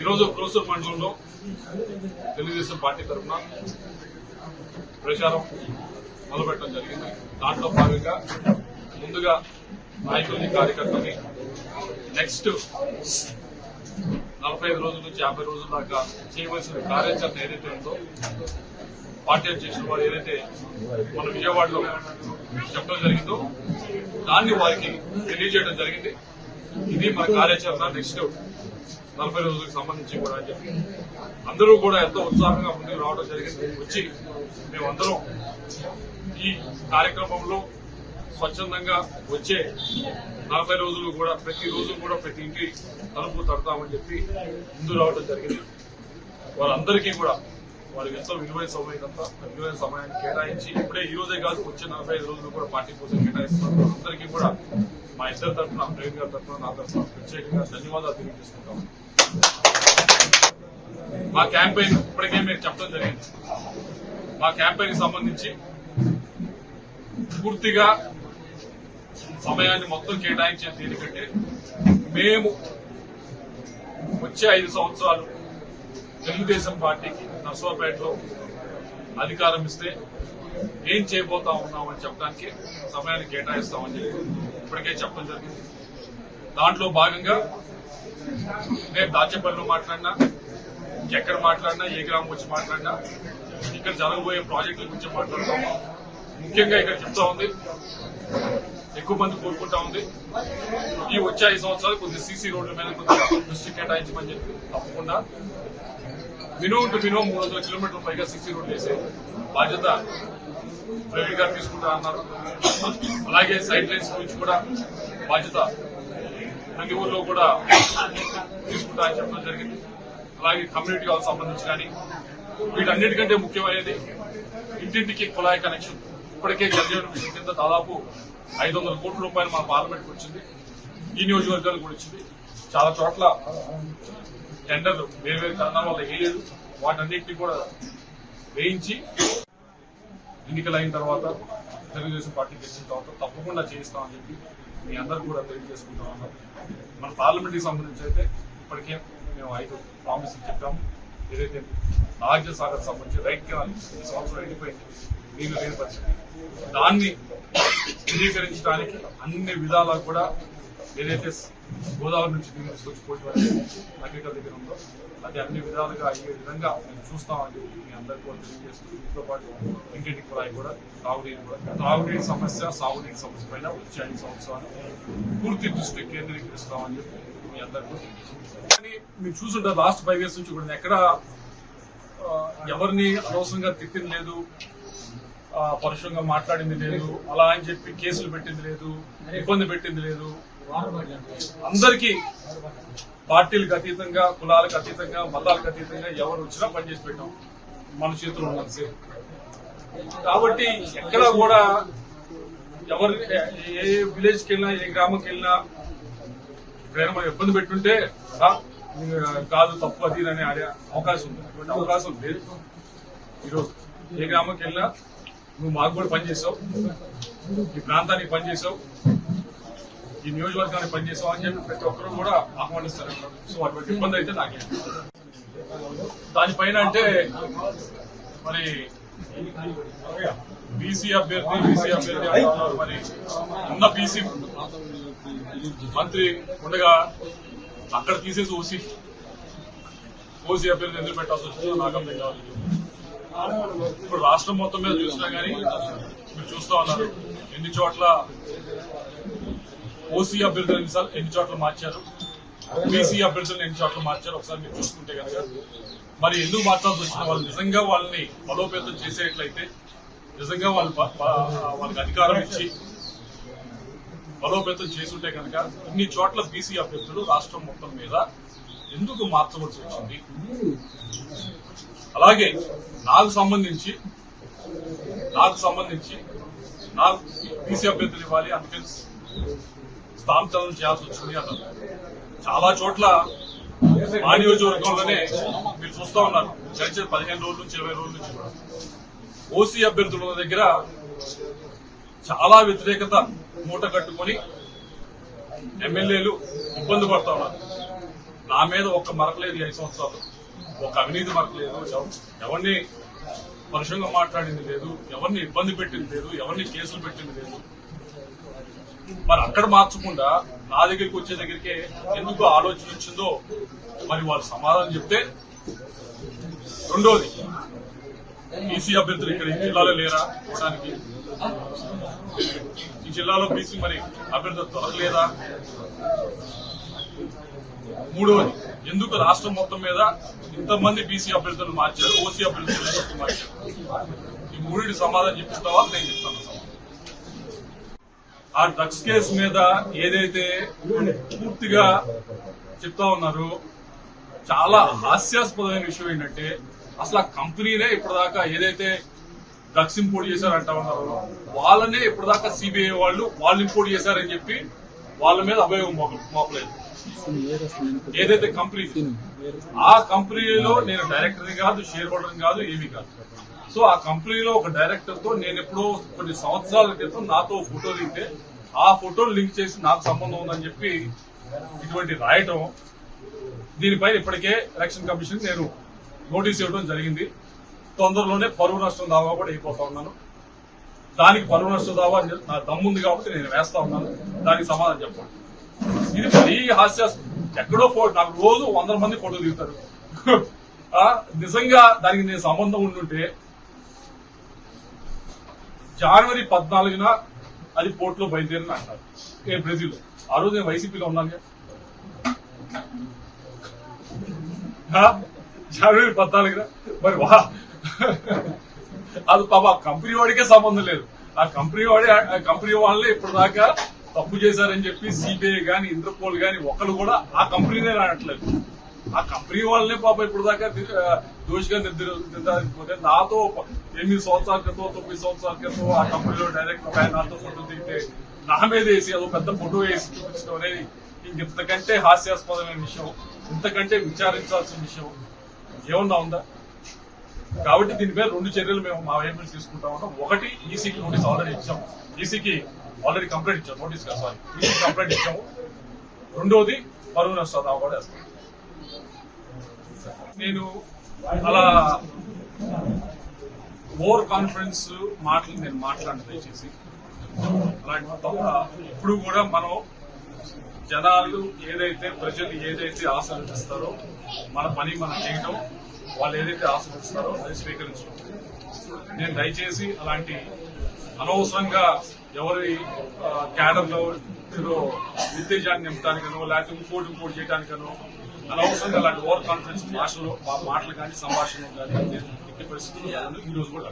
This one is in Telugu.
ఈరోజు క్రోసూర్ మండలంలో తెలుగుదేశం పార్టీ తరఫున ప్రచారం మొదలుపెట్టడం జరిగింది. దాంట్లో భాగంగా ముందుగా నాయకుల్ని కార్యకర్తల్ని నెక్స్ట్ నలభై ఐదు రోజుల నుంచి యాభై రోజుల దాకా చేయవలసిన కార్యాచరణ ఏదైతే ఉందో పార్టీ చేసిన వారు ఏదైతే మన విజయవాడలో చెప్పడం జరిగిందో దాన్ని వారికి తెలియజేయడం జరిగింది. ఇది మన కార్యాచరణ నెక్స్ట్ నలభై రోజులకు సంబంధించి కూడా అని చెప్పి. అందరూ కూడా ఎంతో ఉత్సాహంగా ముందుకు రావడం జరిగింది. వచ్చి మేమందరం ఈ కార్యక్రమంలో స్వచ్ఛందంగా వచ్చే నలభై రోజులు కూడా ప్రతి రోజు కూడా ప్రతి ఇంటి తలుపు తడతామని చెప్పి ముందు రావడం జరిగింది. వారందరికీ కూడా వారికి ఎంతో విలువైన సమయం అంతా విలువైన సమయాన్ని కేటాయించి ఇప్పుడే ఈ రోజే కాదు వచ్చే నలభై ఐదు రోజులు కూడా పార్టీ కోసం కేటాయిస్తున్నారు. అందరికీ కూడా మా ఇద్దరు తరఫున ప్రేమ్ గారి తరఫున నా తరఫున ప్రత్యేకంగా ధన్యవాదాలు తెలియజేసుకుంటాం. మా క్యాంపెయిన్ ఇప్పటికే మీకు చెప్పడం జరిగింది. మా క్యాంపెయిన్ సంబంధించి పూర్తిగా సమయాన్ని మొత్తం కేటాయించే ఎందుకంటే మేము వచ్చే ఐదు సంవత్సరాలు తెలుగుదేశం పార్టీకి నర్సరావుపేటలో అధికారం ఇస్తే ఏం చేయబోతా ఉన్నామని చెప్పడానికి సమయాన్ని కేటాయిస్తామని చెప్పి ఇప్పటికే చెప్పడం జరిగింది. దాంట్లో భాగంగా నేను దాచేపల్లిలో మాట్లాడినా ఎక్కడ మాట్లాడినా ఏ గ్రామం వచ్చి మాట్లాడినా ఇక్కడ జరగబోయే ప్రాజెక్టుల గురించి మాట్లాడతాం. ముఖ్యంగా ఇక్కడ చెప్తా ఉంది ఎక్కువ మంది కోరుకుంటా ఉంది. ఈ వచ్చే ఐదు సంవత్సరాలు కొద్దిగా సీసీ రోడ్ల మీద కొద్దిగా దృష్టి కేటాయించమని చెప్పి తప్పకుండా మినిమం టు మినిమం మూడు వందల కిలోమీటర్ల పైగా సిక్స్ రోడ్లు వేసే బాధ్యత ప్రవీణ్ గారు తీసుకుంటా అన్నారు. అలాగే సైడ్ లైన్స్ గురించి కూడా బాధ్యత ప్రతి ఊర్లో కూడా తీసుకుంటా అని చెప్పడం జరిగింది. అలాగే కమ్యూనిటీ హాల్ సంబంధించి కానీ వీటన్నిటికంటే ముఖ్యమైనది ఇంటింటికి కుళాయి కనెక్షన్ ఇప్పటికే జలజీవన మిషన్ కింద దాదాపు ఐదు వందల కోట్ల రూపాయలు మన పార్లమెంట్కి వచ్చింది. ఈ నియోజకవర్గానికి కూడా వచ్చింది. చాలా చోట్ల టెండర్లు వేరు వేరు కారణాల వల్ల వేయలేదు. వాటన్నిటిని కూడా వేయించి ఎన్నికలు అయిన తర్వాత తెలుగుదేశం పార్టీ గెలిచిన తర్వాత తప్పకుండా చేయిస్తామని చెప్పి మీ అందరూ కూడా తెలియజేసుకుంటా ఉన్నాం. మన పార్లమెంట్కి సంబంధించి అయితే ఇప్పటికే మేము ఐదు ప్రామిస్ చెప్పాము. ఏదైతే రాజ్యసాగర్ సంబంధించి రైట్ కెనాల్ ఈ సంవత్సరం ఎండిపోయింది నీళ్ళు ఏర్పరిచింది దాన్ని స్థిరీకరించడానికి అన్ని విధాలా కూడా ఏదైతే గోదావరి నుంచి నీళ్ళు తీసుకొచ్చి పోటీ దగ్గర ఉందో అది అన్ని విధాలుగా అయ్యే విధంగా మేము చూస్తామని మీ అందరికీ కూడా తెలియజేస్తూ దీంతో పాటు ఇంటింటి కులాయి కూడా తాగునీరు కూడా తాగునీటి సమస్య సాగునీటి సమస్య పైన వచ్చే ఐదు సంవత్సరాలు పూర్తి దృష్టి కేంద్రీకరిస్తామని చెప్పి మీ అందరికీ కానీ మీరు చూసుంటారు లాస్ట్ ఫైవ్ ఇయర్స్ నుంచి కూడా ఎక్కడ ఎవరిని అనవసరంగా తిట్టింది లేదు పరుషంగా మాట్లాడింది లేదు అలా అని చెప్పి కేసులు పెట్టింది లేదు ఇబ్బంది పెట్టింది లేదు అందరికీ పార్టీలకు అతీతంగా కులాలకు అతీతంగా మతాలకు అతీతంగా ఎవరు వచ్చినా పనిచేసి పెట్టాం. మన చేతిలో ఉన్నది కాబట్టి ఎక్కడ కూడా ఎవరి ఏ విలేజ్కి వెళ్ళినా ఏ గ్రామంకి వెళ్ళినా ఎప్పుడైనా ఇబ్బంది పెట్టుంటే కాదు తప్పు అది అని ఆడే అవకాశం ఉంది. అటువంటి అవకాశం లేదు. ఈరోజు ఏ గ్రామంకి వెళ్ళినా నువ్వు మాకు కూడా పనిచేసావు ఈ ప్రాంతానికి పనిచేసావు ఈ నియోజకవర్గానికి పనిచేసావు అని చెప్పి ప్రతి ఒక్కరు కూడా ఆహ్వానిస్తారు. సో అటువంటి ఇబ్బంది అయితే నాకే. దానిపైన అంటే మరి బీసీ అభ్యర్థి బీసీ అభ్యర్థి అంటున్నారు మరి ఉన్న బీసీ మంత్రి ఉండగా అక్కడ తీసేసి ఓసీ ఓసీ అభ్యర్థి ఎందుకు పెట్టాల్సి వచ్చిందో నాకు అర్థం కావాలి ఇప్పుడు రాష్ట్రం మొత్తం మీద చూసినా కానీ మీరు చూస్తా ఉన్నారు. ఎన్ని చోట్ల ఓసీ అభ్యర్థులు ఎన్నిసార్లు ఎన్ని చోట్ల మార్చారు? బీసీ అభ్యర్థులను ఎన్ని చోట్ల మార్చారు? ఒకసారి మీరు చూసుకుంటే కనుక. మరి ఎందుకు మార్చాల్సి వచ్చిన వాళ్ళు నిజంగా వాళ్ళని బలోపేతం చేసేట్లయితే నిజంగా వాళ్ళు వాళ్ళకి అధికారం ఇచ్చి బలోపేతం చేసుంటే కనుక ఇన్ని చోట్ల బీసీ అభ్యర్థులు రాష్ట్రం మొత్తం మీద ఎందుకు మార్చవలసి వచ్చింది? అలాగే నాకు సంబంధించి నాకు సంబంధించి నాకు బీసీ అభ్యర్థులు ఇవ్వాలి అందుకని స్థానాంతరం చేయాల్సి వచ్చింది అన్నారు చాలా చోట్ల మా నియోజకవర్గంలోనే మీరు చూస్తా ఉన్నారు. గడిచిన పదిహేను రోజుల నుంచి ఇరవై రోజుల నుంచి కూడా. ఓసీ అభ్యర్థుల దగ్గర చాలా వ్యతిరేకత మూట కట్టుకొని ఎమ్మెల్యేలు ఇబ్బంది పడతా ఉన్నారు. నా మీద ఒక్క మరకలేదు ఐదు సంవత్సరాలు. ఒక అవినీతి మరకలేదు ఎవరిని పరుషంగా మాట్లాడింది లేదు. ఎవరిని ఇబ్బంది పెట్టింది లేదు. ఎవరిని కేసులు పెట్టింది లేదు. మరి అక్కడ మార్చకుండా నా దగ్గరికి వచ్చే దగ్గరికే ఎందుకు ఆలోచన వచ్చిందో మరి వాళ్ళు సమాధానం చెప్తే రెండోది బీసీ అభ్యర్థులు ఇక్కడ ఈ జిల్లాలో లేరా ఇవ్వడానికి ఈ జిల్లాలో బీసీ మరి అభ్యర్థులు దొరకలేదా? మూడవది ఎందుకు రాష్ట్రం మొత్తం మీద ఇంతమంది బీసీ అభ్యర్థులు మార్చారు ఓసీ అభ్యర్థులు మార్చారు? ఈ మూడింటి సమాధానం చెప్తావా నేను చెప్తాను. ఆ డ్రగ్స్ కేసు మీద ఏదైతే పూర్తిగా చెప్తా ఉన్నారు చాలా హాస్యాస్పదమైన విషయం ఏంటంటే అసలు ఆ కంపెనీనే ఇప్పటిదాకా ఏదైతే డ్రగ్స్ ఇంపోర్ట్ చేశారంటా ఉన్నారు వాళ్ళనే ఇప్పటిదాకా సిబిఐ వాళ్ళు వాళ్ళు ఇంపోర్ట్ చేశారని చెప్పి వాళ్ళ మీద అభయోగం మోపలేదు. ఏదైతే కంపెనీ ఆ కంపెనీలో నేను డైరెక్టర్ని కాదు షేర్ హోల్డర్ని కాదు ఏమీ కాదు. సో ఆ కంపెనీలో ఒక డైరెక్టర్తో నేను ఎప్పుడో కొన్ని సంవత్సరాల క్రితం నాతో ఫోటో దిగితే ఆ ఫోటోలు లింక్ చేసి నాకు సంబంధం ఉందని చెప్పి ఇటువంటి రాయటం దీనిపైన ఇప్పటికే ఎలక్షన్ కమిషన్ నేను నోటీస్ ఇవ్వడం జరిగింది. తొందరలోనే పరువు నష్టం దావా కూడా అయిపోతా ఉన్నాను. దానికి పరువు నష్టం దావా నా దమ్ముంది కాబట్టి నేను వేస్తా ఉన్నాను. దానికి సమాధానం చెప్పండి. ఇది మరీ హాస్యాస్పదం ఎక్కడో ఫోటో నాకు రోజు వందల మంది ఫోటో దిగుతారు. నిజంగా దానికి నేను సంబంధం ఉండుంటే జనవరి పద్నాలుగున అది పోర్టులో బయలుదేరిన అంటారు. ఏ బ్రెజిల్. ఆ రోజు నేను వైసీపీలో ఉన్నాను జనవరి పద్నాలుగున? మరి వా. అది పాప కంపెనీ వాడికే సంబంధం లేదు. ఆ కంపెనీ వాడే ఆ కంపెనీ వాళ్ళే ఇప్పుడు దాకా తప్పు చేశారని చెప్పి సిబిఐ గాని ఇంటర్పోల్ గాని ఒకరు కూడా ఆ కంపెనీనే రానట్లేదు. ఆ కంపెనీ వాళ్ళనే పాప ఇప్పుడు దాకా దోషిగా నిర్ధారి- నిర్ధారించుకుంటే నాతో ఎనిమిది సంవత్సరాల క్రితం తొమ్మిది సంవత్సరాల క్రితం ఆ కంపెనీలో డైరెక్ట్ ఆయన నాతో ఫోటో దిగితే నా మీద వేసి అదో పెద్ద ఫోటో వేసి చూపించడం అనేది ఇంతకంటే హాస్యాస్పదమైన విషయం ఇంతకంటే విచారించాల్సిన విషయం ఏమన్నా ఉందా? కాబట్టి దీని మీద రెండు చర్యలు మేము మా వైపు నుంచి తీసుకుంటా ఉన్నాం ఒకటి ఈసీకి నోటీస్ ఆల్రెడీ ఇచ్చాము ఈసీకి ఆల్రెడీ కంప్లైంట్ ఇచ్చాము నోటీస్ కాదు సారీ ఈసీకి కంప్లైంట్ ఇచ్చాము. రెండోది పరువు నష్ట కూడా వేస్తాం నేను అలా ఓవర్ కాన్ఫిడెన్స్ మాటలు నేను మాట్లాడిన దయచేసి. అలాంటి ఇప్పుడు కూడా మనం జనాలు ఏదైతే ప్రజలు ఏదైతే ఆశ్రయిస్తారో మన పని మనం చేయడం వాళ్ళు ఏదైతే ఆశ్రయిస్తారో అది స్వీకరించడం నేను దయచేసి అలాంటి అనవసరంగా ఎవరి క్యాడర్లో ఏదో ఉత్తేజాన్ని నింపడానికనో లేకపోతే ఇంకోటి ఇంకోటి చేయడానికనో అనవసరంగా అలాంటి ఓవర్ కాన్ఫిడెన్స్ భాషలో మాటలు కానీ సంభాషణలు కానీ ఎట్టి పరిస్థితుల్లో ఈ రోజు కూడా